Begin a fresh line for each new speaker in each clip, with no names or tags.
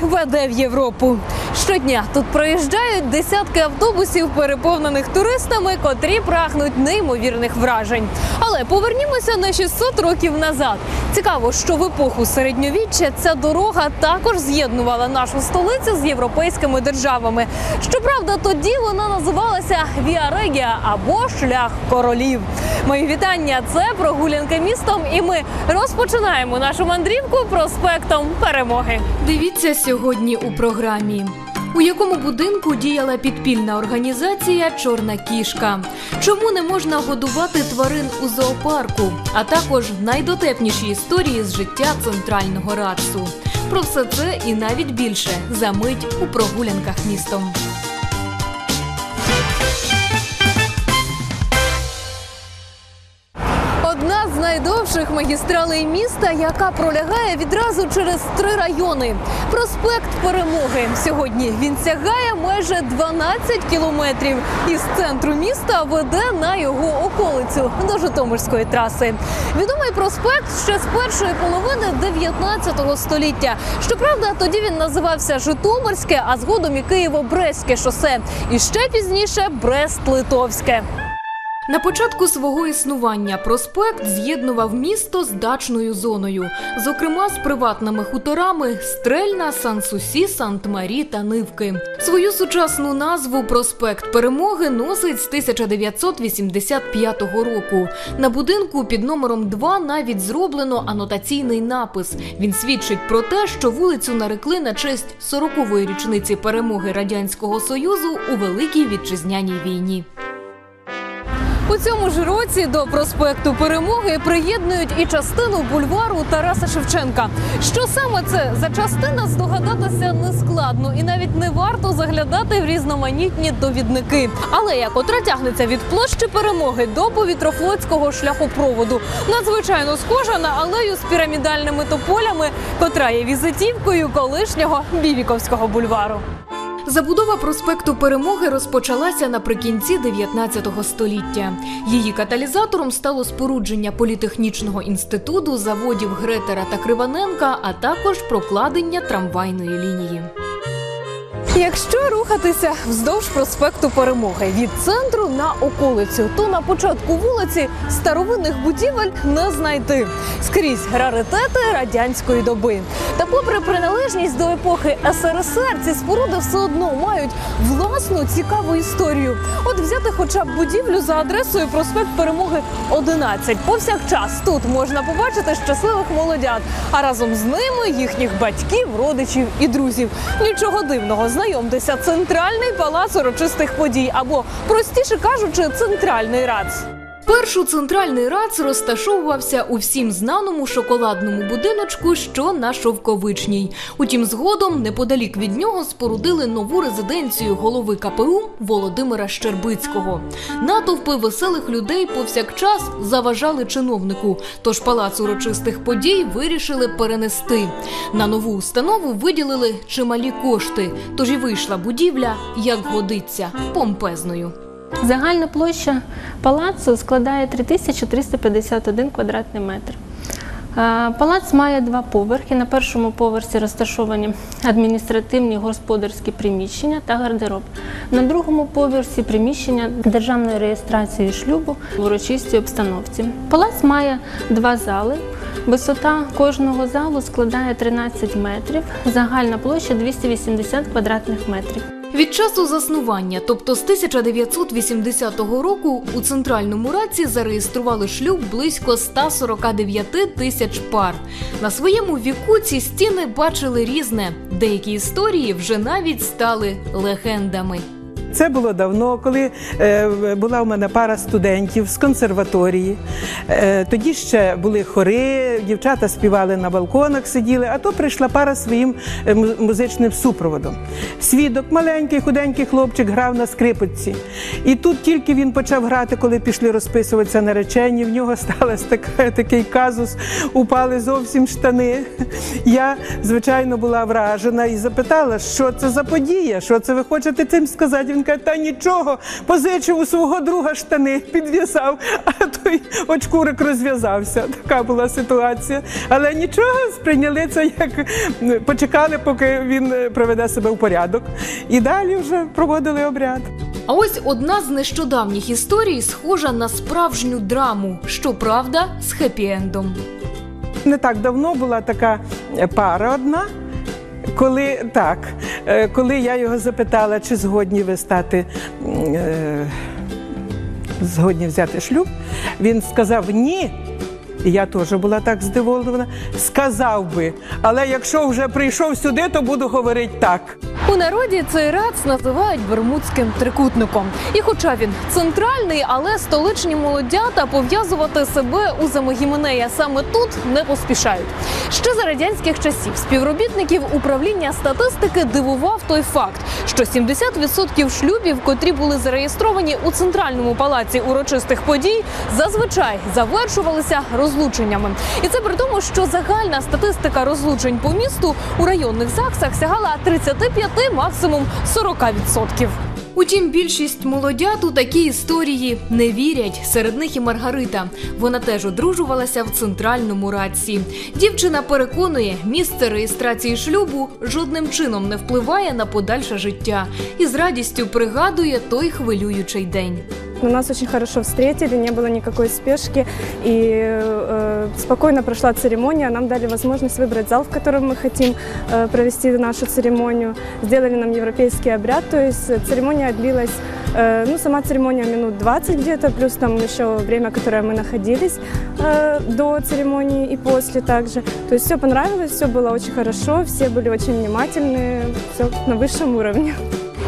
веде в Європу. Щодня тут проїжджають десятки автобусів, переповнених туристами, котрі прагнуть неймовірних вражень. Але повернімося на 600 років назад. Цікаво, що в епоху середньовіччя ця дорога також з'єднувала нашу столицю з європейськими державами. Щоправда, тоді вона називалася Віа Регія або Шлях королів. Мої вітання. Це прогулянка містом, і ми розпочинаємо нашу мандрівку проспектом Перемоги. Дивіться сьогодні у програмі. У якому будинку діяла підпільна організація Чорна кішка? Чому не можна годувати тварин у зоопарку? А також найдотепніші історії з життя центрального радсу. Про все це і навіть більше за мить у прогулянках містом. З найдовших магістралей міста, яка пролягає відразу через три райони. Проспект Перемоги. Сьогодні він сягає майже 12 кілометрів. Із центру міста веде на його околицю до Житомирської траси. Відомий проспект ще з першої половини 19 століття. Щоправда, тоді він називався Житомирське, а згодом і Києво-Брестське шосе. І ще пізніше Брест-Литовське. На початку свого існування проспект з'єднував місто з дачною зоною, зокрема з приватними хуторами Стрельна, Сан-Сусі, Сант-Марі та Нивки. Свою сучасну назву проспект Перемоги носить з 1985 року. На будинку під номером 2 навіть зроблено анотаційний напис. Він свідчить про те, що вулицю нарекли на честь 40-ї річниці перемоги радянського союзу у Великій вітчизняній війні. У цьому ж році до проспекту Перемоги приєднують і частину бульвару Тараса Шевченка. Що саме це за частина здогадатися не складно, і навіть не варто заглядати в різноманітні довідники. Але як котра тягнеться від площі перемоги до повітрофлотського шляхопроводу, надзвичайно схожа на алею з пірамідальними тополями, котра є візитівкою колишнього Бівіковського бульвару. Забудова проспекту Перемоги розпочалася наприкінці 19 століття. Її каталізатором стало спорудження політехнічного інституту, заводів Гретера та Криваненка, а також прокладення трамвайної лінії. Якщо рухатися вздовж проспекту Перемоги від центру на околицю, то на початку вулиці старовинних будівель не знайти. Скрізь раритети радянської доби. Та, попри приналежність до епохи СРСР, ці споруди все одно мають власну цікаву історію. От взяти хоча б будівлю за адресою проспект Перемоги 11. Повсякчас тут можна побачити щасливих молодят, а разом з ними їхніх батьків, родичів і друзів. Нічого дивного, знайомтеся, центральний палац урочистих подій або, простіше кажучи, центральний рац. Першу центральний рац розташовувався у всім знаному шоколадному будиночку, що на Шовковичній. Утім, згодом неподалік від нього спорудили нову резиденцію голови КПУ Володимира Щербицького. Натовпи веселих людей повсякчас заважали чиновнику. Тож палац урочистих подій вирішили перенести. На нову установу виділили чималі кошти. Тож і вийшла будівля, як годиться, помпезною.
Загальна площа палацу складає 3351 квадратний метр. Палац має два поверхи. На першому поверсі розташовані адміністративні господарські приміщення та гардероб. На другому поверсі приміщення державної реєстрації шлюбу в урочистій обстановці. Палац має два зали. Висота кожного залу складає 13 метрів, загальна площа 280 квадратних метрів.
Від часу заснування, тобто з 1980 року, у центральному раці зареєстрували шлюб близько 149 тисяч пар. На своєму віку ці стіни бачили різне. Деякі історії вже навіть стали легендами.
Це було давно, коли е, була у мене пара студентів з консерваторії. Е, тоді ще були хори, дівчата співали на балконах, сиділи, а то прийшла пара своїм е, музичним супроводом. Свідок, маленький, худенький хлопчик, грав на скрипочці. І тут тільки він почав грати, коли пішли розписуватися наречені, в нього сталося така, такий казус, упали зовсім штани. Я, звичайно, була вражена і запитала, що це за подія, що це ви хочете цим сказати. Він Він та нічого, позичив у свого друга штани, підв'язав, а той очкурик розв'язався. Така була ситуація. Але нічого, сприйняли це як почекали, поки він е, приведе себе в порядок. І далі вже проводили обряд.
А ось одна з нещодавніх історій схожа на справжню драму, щоправда, з хеппі-ендом.
Не так давно була така пара одна. Коли так, е, коли я його запитала, чи згодні ви стати е, згодні взяти шлюб, він сказав ні. Я теж була так здивована. Сказав би, але якщо вже прийшов сюди, то буду говорити так.
У народі цей рац називають бермудським трикутником. І хоча він центральний, але столичні молодята пов'язувати себе у Замогіменея саме тут не поспішають. Ще за радянських часів співробітників управління статистики дивував той факт, що 70% шлюбів, котрі були зареєстровані у центральному палаці урочистих подій, зазвичай завершувалися розлученнями. І це при тому, що загальна статистика розлучень по місту у районних ЗАГСах сягала 35, максимум 40%. Утім, більшість молодят у такі історії не вірять. Серед них і Маргарита. Вона теж одружувалася в центральному радці. Дівчина переконує, місце реєстрації шлюбу жодним чином не впливає на подальше життя і з радістю пригадує той хвилюючий день.
Но Нас очень хорошо встретили, не было никакой спешки, и э, спокойно прошла церемония. Нам дали возможность выбрать зал, в котором мы хотим э, провести нашу церемонию. Сделали нам европейский обряд, то есть церемония длилась, э, ну, сама церемония минут 20 где-то, плюс там еще время, которое мы находились э, до церемонии и после также. То есть все понравилось, все было очень хорошо, все были очень внимательны, все на высшем уровне.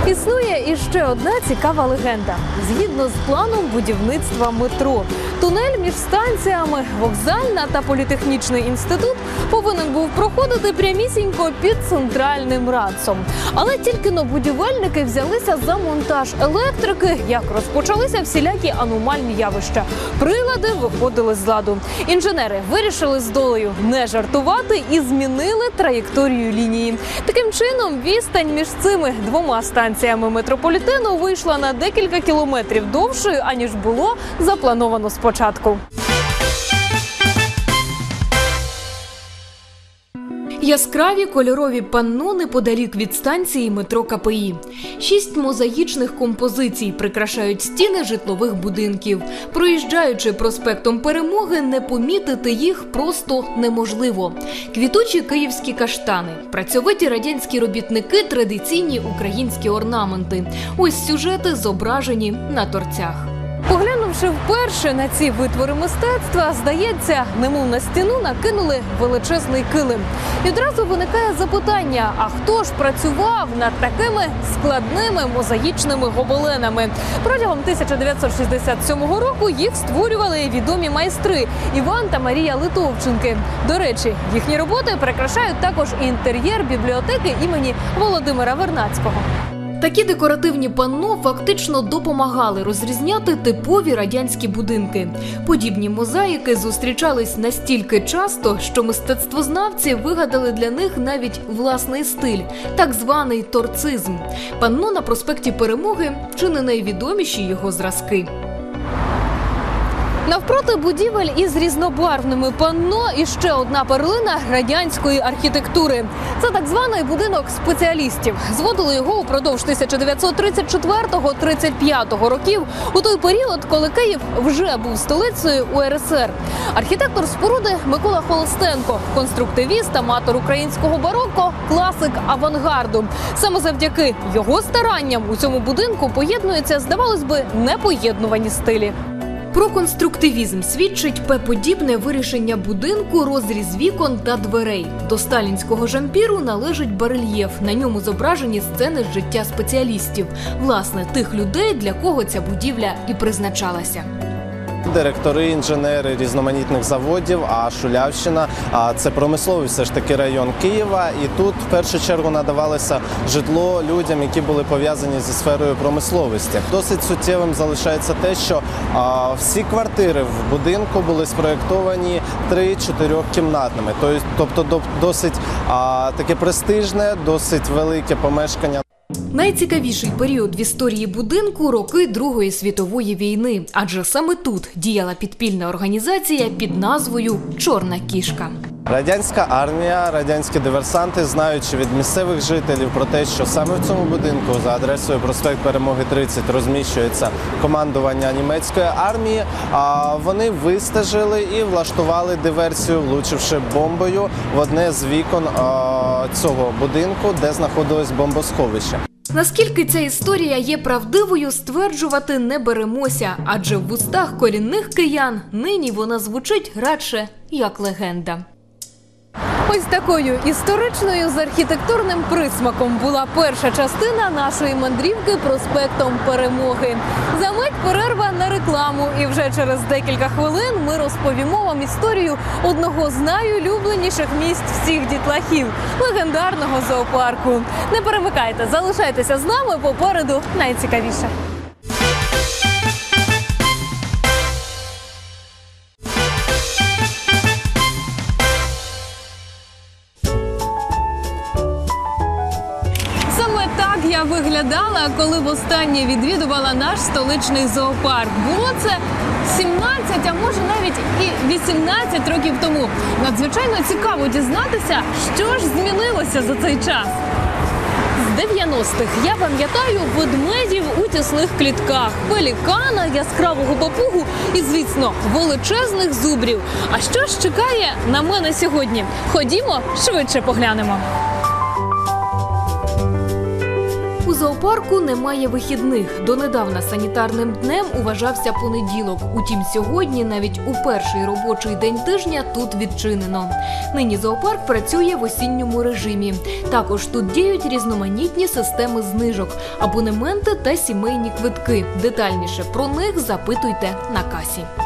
Існує іще одна цікава легенда. Згідно з планом будівництва метро, тунель між станціями вокзальна та політехнічний інститут повинен був проходити прямісінько під центральним радцом. Але тільки но будівельники взялися за монтаж електрики, як розпочалися всілякі аномальні явища. Прилади виходили з ладу. Інженери вирішили з долею не жартувати і змінили траєкторію лінії. Таким чином, відстань між цими двома станціями метрополітену вийшла на декілька кілометрів довшою, аніж було заплановано спочатку. Яскраві кольорові панно неподалік від станції метро КПІ. Шість мозаїчних композицій прикрашають стіни житлових будинків. Проїжджаючи проспектом Перемоги, не помітити їх просто неможливо. Квітучі київські каштани, працьовиті радянські робітники, традиційні українські орнаменти. Ось сюжети зображені на торцях. Поглянувши вперше на ці витвори мистецтва, здається, немов на стіну накинули величезний килим. І одразу виникає запитання: а хто ж працював над такими складними мозаїчними гобеленами? Протягом 1967 року їх створювали відомі майстри Іван та Марія Литовченки. До речі, їхні роботи прикрашають також інтер'єр бібліотеки імені Володимира Вернацького. Такі декоративні панно фактично допомагали розрізняти типові радянські будинки. Подібні мозаїки зустрічались настільки часто, що мистецтвознавці вигадали для них навіть власний стиль, так званий торцизм. Панно на проспекті Перемоги чи не найвідоміші його зразки. Навпроти будівель із різнобарвними панно і ще одна перлина радянської архітектури. Це так званий будинок спеціалістів. Зводили його упродовж 1934-35 років, у той період, коли Київ вже був столицею УРСР. Архітектор споруди Микола Холостенко, конструктивіст, аматор українського бароко, класик авангарду. Саме завдяки його старанням у цьому будинку поєднуються, здавалось би, непоєднувані стилі. Про конструктивізм свідчить П-подібне вирішення будинку, розріз вікон та дверей. До сталінського жампіру належить барельєф. На ньому зображені сцени з життя спеціалістів, власне, тих людей, для кого ця будівля і призначалася.
Директори, інженери різноманітних заводів, а Шулявщина це промисловий все ж таки район Києва. І тут в першу чергу надавалося житло людям, які були пов'язані зі сферою промисловості. Досить суттєвим залишається те, що всі квартири в будинку були спроєктовані 3-4 кімнатними. Тобто, досить таке престижне, досить велике помешкання.
Найцікавіший період в історії будинку роки Другої світової війни, адже саме тут діяла підпільна організація під назвою Чорна кішка.
Радянська армія, радянські диверсанти, знаючи від місцевих жителів про те, що саме в цьому будинку за адресою проспект Перемоги 30 розміщується командування німецької армії. А вони вистежили і влаштували диверсію, влучивши бомбою в одне з вікон цього будинку, де знаходилось бомбосховище.
Наскільки ця історія є правдивою, стверджувати не беремося, адже в устах корінних киян нині вона звучить радше як легенда.
Ось такою історичною з архітектурним присмаком була перша частина нашої мандрівки проспектом Перемоги. За мить перерва на рекламу, і вже через декілька хвилин ми розповімо вам історію одного з найулюбленіших місць всіх дітлахів легендарного зоопарку. Не перемикайте, залишайтеся з нами попереду найцікавіше. Виглядала, коли востаннє відвідувала наш столичний зоопарк. Було це 17, а може навіть і 18 років тому. Надзвичайно цікаво дізнатися, що ж змінилося за цей час. З 90-х я пам'ятаю ведмедів у тісних клітках, пелікана, яскравого папугу і, звісно, величезних зубрів. А що ж чекає на мене сьогодні? Ходімо швидше поглянемо.
Зоопарку немає вихідних. Донедавна санітарним днем уважався понеділок. Утім, сьогодні, навіть у перший робочий день тижня, тут відчинено. Нині зоопарк працює в осінньому режимі. Також тут діють різноманітні системи знижок, абонементи та сімейні квитки. Детальніше про них запитуйте на касі.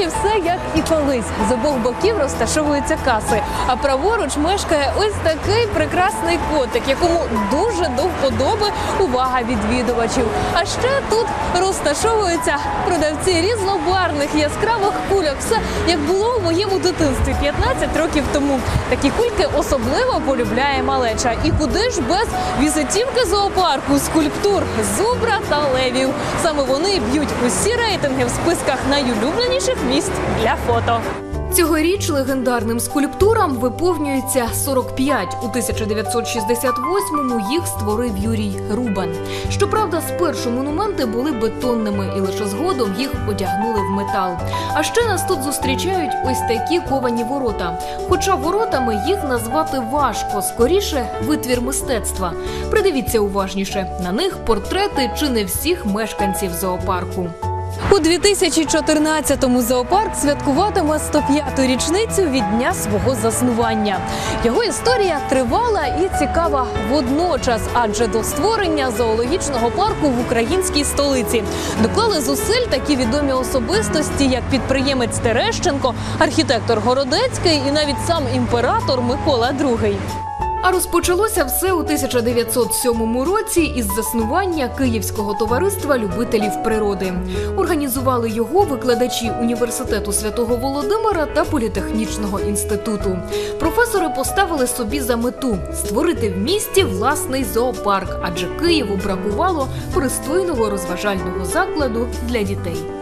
При все як і колись. З обох боків розташовуються каси. А праворуч мешкає ось такий прекрасний котик, якому дуже до вподоби увага відвідувачів. А ще тут розташовуються продавці різнобарних яскравих кульок. Все як було у моєму дитинстві 15 років тому. Такі кульки особливо полюбляє малеча. І куди ж без візитівки зоопарку, скульптур, зубра та левів. Саме вони б'ють усі рейтинги в списках найулюбленіших місць для фото.
Цьогоріч легендарним скульптурам виповнюється 45. У 1968-му їх створив Юрій Рубан. Щоправда, спершу монументи були бетонними і лише згодом їх одягнули в метал. А ще нас тут зустрічають ось такі ковані ворота. Хоча воротами їх назвати важко, скоріше витвір мистецтва. Придивіться уважніше на них портрети чи не всіх мешканців зоопарку.
У 2014-му зоопарк святкуватиме 105-ту річницю від дня свого заснування. Його історія тривала і цікава водночас, адже до створення зоологічного парку в українській столиці доклали зусиль такі відомі особистості, як підприємець Терещенко, архітектор Городецький і навіть сам імператор Микола II.
А розпочалося все у 1907 році із заснування Київського товариства любителів природи. Організували його викладачі університету святого Володимира та політехнічного інституту. Професори поставили собі за мету створити в місті власний зоопарк, адже Києву бракувало пристойного розважального закладу для дітей.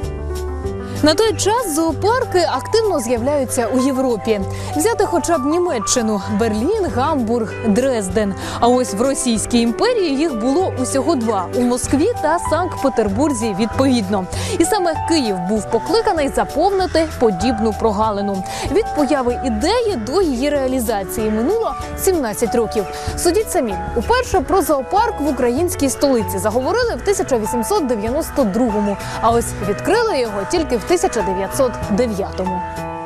На той час зоопарки активно з'являються у Європі. Взяти хоча б Німеччину, Берлін, Гамбург, Дрезден. А ось в Російській імперії їх було усього два у Москві та Санкт-Петербурзі відповідно. І саме Київ був покликаний заповнити подібну прогалину. Від появи ідеї до її реалізації минуло 17 років. Судіть самі, уперше про зоопарк в українській столиці заговорили в 1892-му, а ось відкрили його тільки в 1909-му.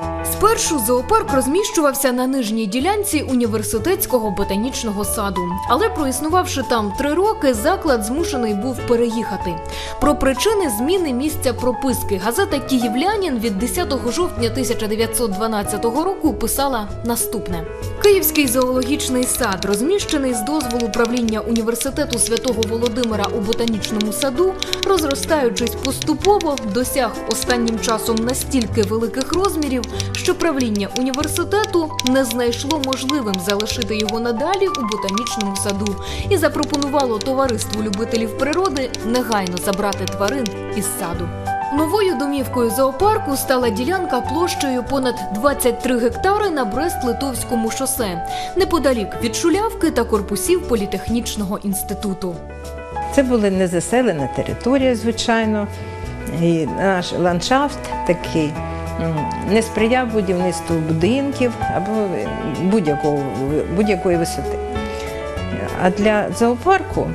Спершу зоопарк розміщувався на нижній ділянці університетського ботанічного саду, але проіснувавши там три роки, заклад змушений був переїхати. Про причини зміни місця прописки газета Київлянін від 10 жовтня 1912 року писала наступне: Київський зоологічний сад, розміщений з дозволу правління університету святого Володимира у ботанічному саду, розростаючись поступово, досяг останнім часом настільки великих розмірів, що що правління університету не знайшло можливим залишити його надалі у ботанічному саду і запропонувало товариству любителів природи негайно забрати тварин із саду. Новою домівкою зоопарку стала ділянка площею понад 23 гектари на Брест-Литовському шосе, неподалік від шулявки та корпусів політехнічного інституту.
Це була незаселена територія, звичайно, і наш ландшафт такий не сприяв будівництву будинків або будь-якої висоти. А для зоопарку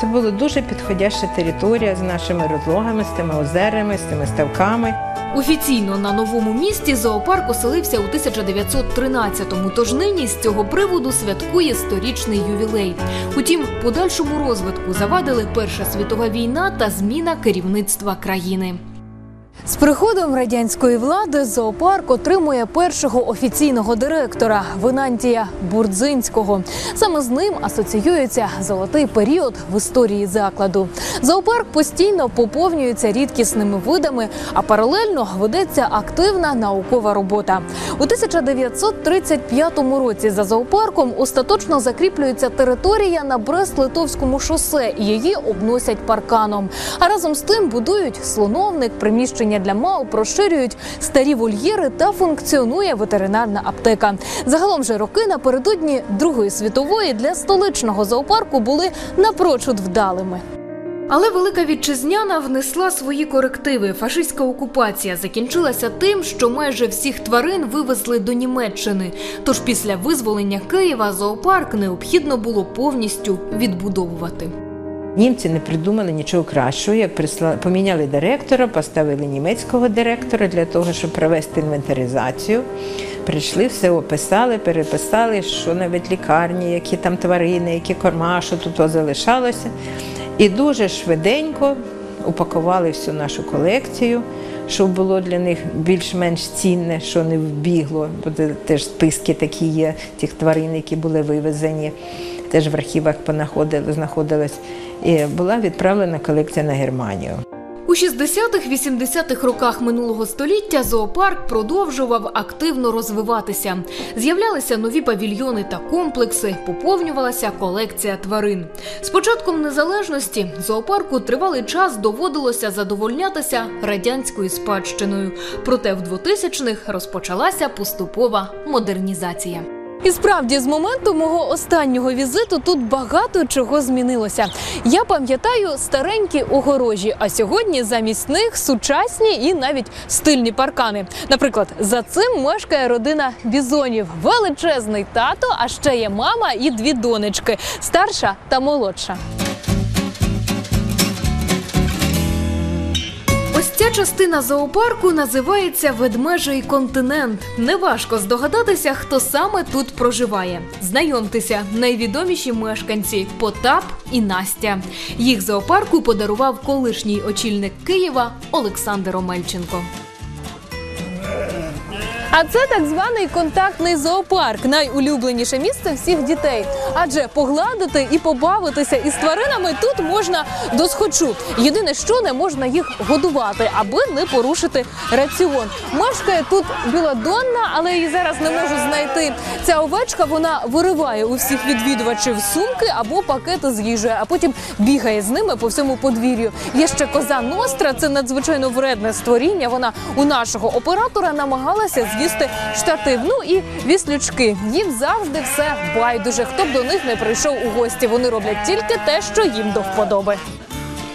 це була дуже підходяща територія з нашими розлогами, з тими озерами, з тими ставками.
Офіційно на новому місті зоопарк оселився у 1913-му, тож нині з цього приводу святкує сторічний ювілей. Утім, подальшому розвитку завадили Перша світова війна та зміна керівництва країни.
З приходом радянської влади зоопарк отримує першого офіційного директора Винантія Бурдзинського. Саме з ним асоціюється золотий період в історії закладу. Зоопарк постійно поповнюється рідкісними видами, а паралельно ведеться активна наукова робота. У 1935 році за зоопарком остаточно закріплюється територія на Брест-Литовському шосе, і її обносять парканом. А разом з тим будують слоновник, приміщення для мавп, розширюють старі вольєри та функціонує ветеринарна аптека. Загалом же роки напередодні Другої світової для столичного зоопарку були напрочуд вдалими.
Але велика вітчизняна внесла свої корективи. Фашистська окупація закінчилася тим, що майже всіх тварин вивезли до Німеччини. Тож після визволення Києва зоопарк необхідно було повністю відбудовувати.
Німці не придумали нічого кращого, як присла- поміняли директора, поставили німецького директора для того, щоб провести інвентаризацію. Прийшли, все описали, переписали, що навіть лікарні, які там тварини, які корма, що тут залишалося. І дуже швиденько упакували всю нашу колекцію, щоб було для них більш-менш цінне, що не вбігло, бо теж списки такі є тих тварин, які були вивезені, теж в архівах знаходилось. І була відправлена колекція на Германію.
У 60-х-80-х роках минулого століття зоопарк продовжував активно розвиватися. З'являлися нові павільйони та комплекси, поповнювалася колекція тварин. З початком незалежності зоопарку тривалий час доводилося задовольнятися радянською спадщиною. Проте в 2000-х розпочалася поступова модернізація.
І справді, з моменту мого останнього візиту тут багато чого змінилося. Я пам'ятаю старенькі огорожі, а сьогодні замість них сучасні і навіть стильні паркани. Наприклад, за цим мешкає родина бізонів, величезний тато, а ще є мама і дві донечки старша та молодша.
Ця частина зоопарку називається Ведмежий континент. Неважко здогадатися, хто саме тут проживає. Знайомтеся, найвідоміші мешканці Потап і Настя. Їх зоопарку подарував колишній очільник Києва Олександр Омельченко.
А це так званий контактний зоопарк, найулюбленіше місце всіх дітей. Адже погладити і побавитися із тваринами тут можна досхочу. Єдине, що не можна їх годувати, аби не порушити раціон. Мешкає тут біладонна, але її зараз не можу знайти. Ця овечка вона вириває у всіх відвідувачів сумки або пакети з їжею, а потім бігає з ними по всьому подвір'ю. Є ще коза Ностра, це надзвичайно вредне створіння. Вона у нашого оператора намагалася з'їсти штатив. Ну і віслючки. Їм завжди все байдуже. Хто б до них не прийшов у гості. Вони роблять тільки те, що їм до вподоби.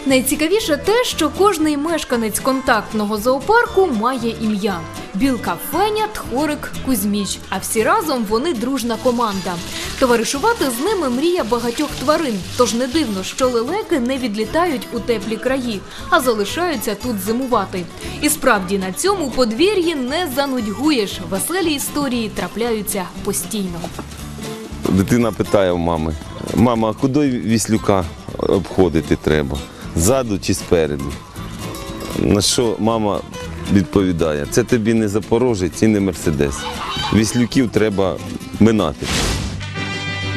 Найцікавіше те, що кожний мешканець контактного зоопарку має ім'я. Білка Феня, Тхорик, Кузьміч. А всі разом вони дружна команда. Товаришувати з ними мрія багатьох тварин. Тож не дивно, що лелеки не відлітають у теплі краї, а залишаються тут зимувати. І справді на цьому подвір'ї не занудьгуєш. Веселі історії трапляються постійно.
Дитина питає у мами: мама, куди віслюка обходити треба? Ззаду чи спереду? На що мама відповідає: це тобі не запорожець і не мерседес. Віслюків треба минати.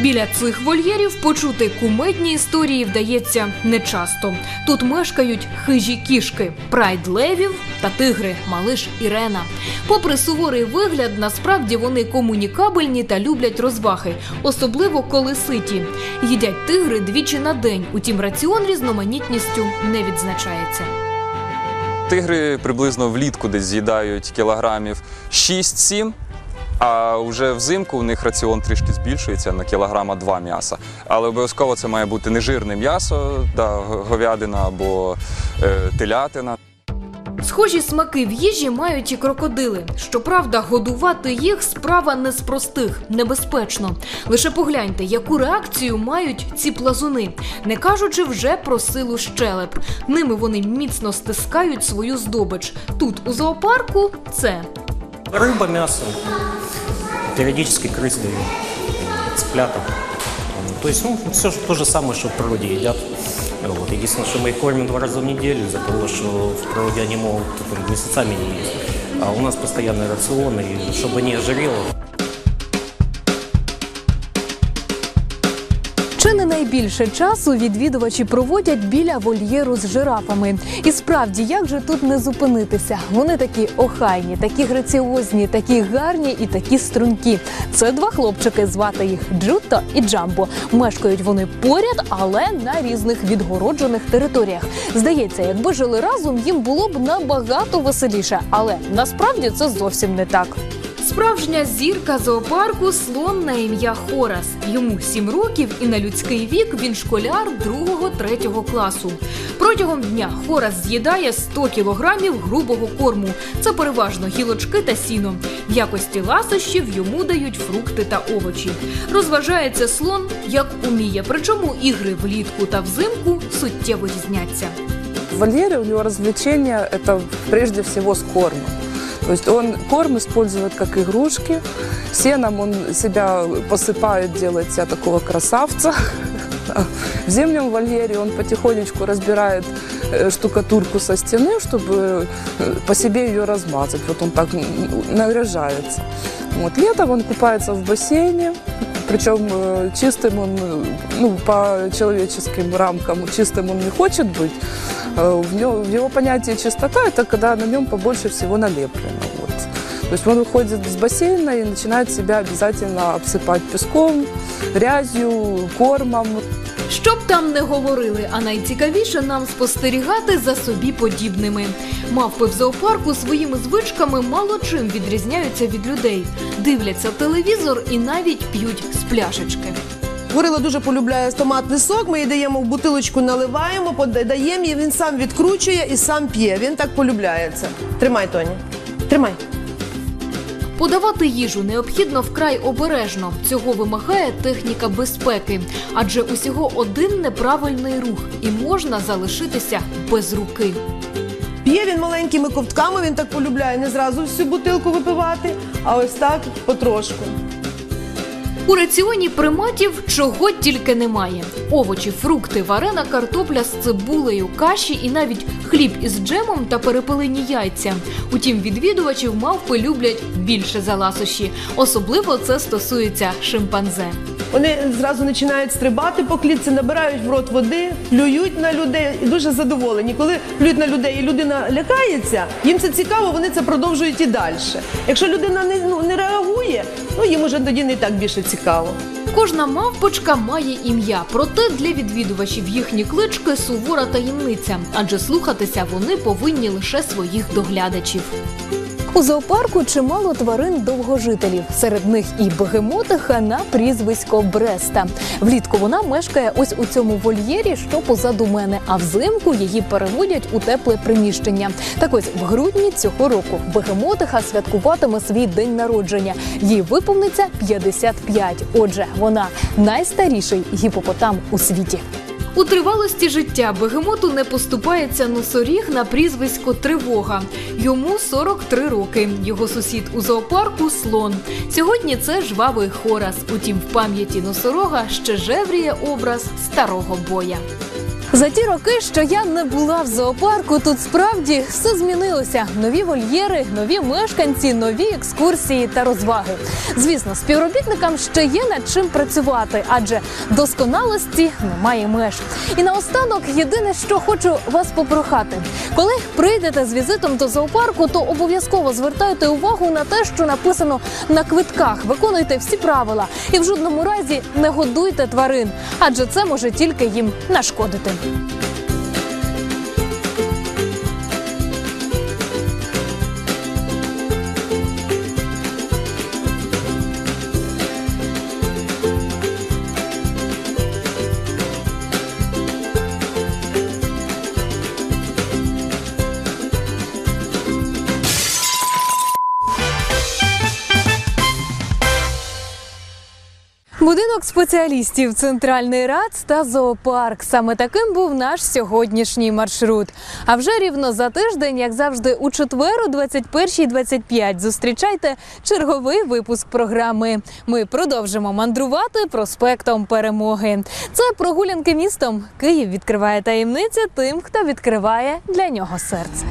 Біля цих вольєрів почути кумедні історії вдається нечасто. Тут мешкають хижі кішки, прайд левів та тигри, малиш Ірена. Попри суворий вигляд, насправді вони комунікабельні та люблять розваги, особливо коли ситі. Їдять тигри двічі на день. Утім, раціон різноманітністю не відзначається.
Тигри приблизно влітку десь з'їдають кілограмів 6-7, а вже взимку у них раціон трішки збільшується на кілограма 2 м'яса. Але обов'язково це має бути нежирне м'ясо, да, говядина або е, телятина.
Схожі смаки в їжі мають і крокодили. Щоправда, годувати їх справа не з простих, небезпечно. Лише погляньте, яку реакцію мають ці плазуни, не кажучи вже про силу щелеп. Ними вони міцно стискають свою здобич. Тут у зоопарку це
Рыба, мясо, периодически крыс даю, цыплята. То есть, ну, все то же самое, что в природе едят. Вот. Единственное, что мы их кормим два раза в неделю из-за того, что в природе они могут там, месяцами не есть. А у нас постоянный рацион, и чтобы не ожирело,
Найбільше часу відвідувачі проводять біля вольєру з жирафами? І справді, як же тут не зупинитися? Вони такі охайні, такі граціозні, такі гарні і такі стрункі. Це два хлопчики, звати їх Джутто і Джамбо. Мешкають вони поряд, але на різних відгороджених територіях. Здається, якби жили разом, їм було б набагато веселіше, але насправді це зовсім не так.
Справжня зірка зоопарку слон на ім'я Хорас. Йому 7 років і на людський вік він школяр 2-3 класу. Протягом дня Хорас з'їдає 100 кілограмів грубого корму. Це переважно гілочки та сіно. В якості ласощів йому дають фрукти та овочі. Розважається слон як уміє, причому ігри влітку та взимку суттєво різняться.
В вольере у него развлечение это прежде всего с кормом. То есть он корм использует как игрушки, сеном он себя посыпает, делает себя такого красавца. В зимнем вольере он потихонечку разбирает э, штукатурку со стены, чтобы э, по себе ее размазать. Вот он так м, наряжается. Вот. Летом он купается в бассейне, причем э, чистым он, э, ну, по человеческим рамкам, чистым он не хочет быть. Э, В, него, в его понятие чистота – это когда на нем побольше всего налеплено. Вот. То есть он выходит с бассейна и начинает себя обязательно обсыпать песком, грязью, кормом.
Щоб там не говорили, а найцікавіше нам спостерігати за собі подібними. Мавпи в зоопарку своїми звичками мало чим відрізняються від людей. Дивляться телевізор і навіть п'ють з пляшечки.
Горила дуже полюбляє томатний сок. Ми їй даємо в бутилочку, наливаємо, подаємо, і він сам відкручує і сам п'є. Він так полюбляє це. Тримай, Тоні. Тримай.
Подавати їжу необхідно вкрай обережно. Цього вимагає техніка безпеки, адже усього один неправильний рух і можна залишитися без руки.
П'є він маленькими ковтками, він так полюбляє не зразу всю бутилку випивати, а ось так потрошку.
У раціоні приматів чого тільки немає: овочі, фрукти, варена картопля з цибулею, каші і навіть хліб із джемом та перепилені яйця. Утім, відвідувачів мавпи люблять більше за ласощі. Особливо це стосується шимпанзе.
Вони зразу починають стрибати по клітці, набирають в рот води, плюють на людей і дуже задоволені. Коли плюють на людей і людина лякається, їм це цікаво, вони це продовжують і далі. Якщо людина не, ну, не реагує, ну їм уже тоді не так більше цікаво.
Кожна мавпочка має ім'я, проте для відвідувачів їхні клички сувора таємниця, адже слухатися вони повинні лише своїх доглядачів.
У зоопарку чимало тварин довгожителів. Серед них і бегемотиха на прізвисько Бреста. Влітку вона мешкає ось у цьому вольєрі, що позаду мене. А взимку її переводять у тепле приміщення. Так ось в грудні цього року бегемотиха святкуватиме свій день народження. Їй виповниться 55. Отже, вона найстаріший гіпопотам у світі.
У тривалості життя бегемоту не поступається носоріг на прізвисько Тривога. Йому 43 роки. Його сусід у зоопарку слон. Сьогодні це жвавий хорас. Утім, в пам'яті носорога ще жевріє образ старого боя. За ті роки, що я не була в зоопарку, тут справді все змінилося: нові вольєри, нові мешканці, нові екскурсії та розваги. Звісно, співробітникам ще є над чим працювати, адже досконалості немає меж. І наостанок, єдине, що хочу вас попрохати, коли прийдете з візитом до зоопарку, то обов'язково звертайте увагу на те, що написано на квитках. Виконуйте всі правила і в жодному разі не годуйте тварин, адже це може тільки їм нашкодити. you Будинок спеціалістів, центральний рац та зоопарк. Саме таким був наш сьогоднішній маршрут. А вже рівно за тиждень, як завжди, у четвер о 21.25 зустрічайте черговий випуск програми. Ми продовжимо мандрувати проспектом перемоги. Це прогулянки містом. Київ відкриває таємниці тим, хто відкриває для нього серце.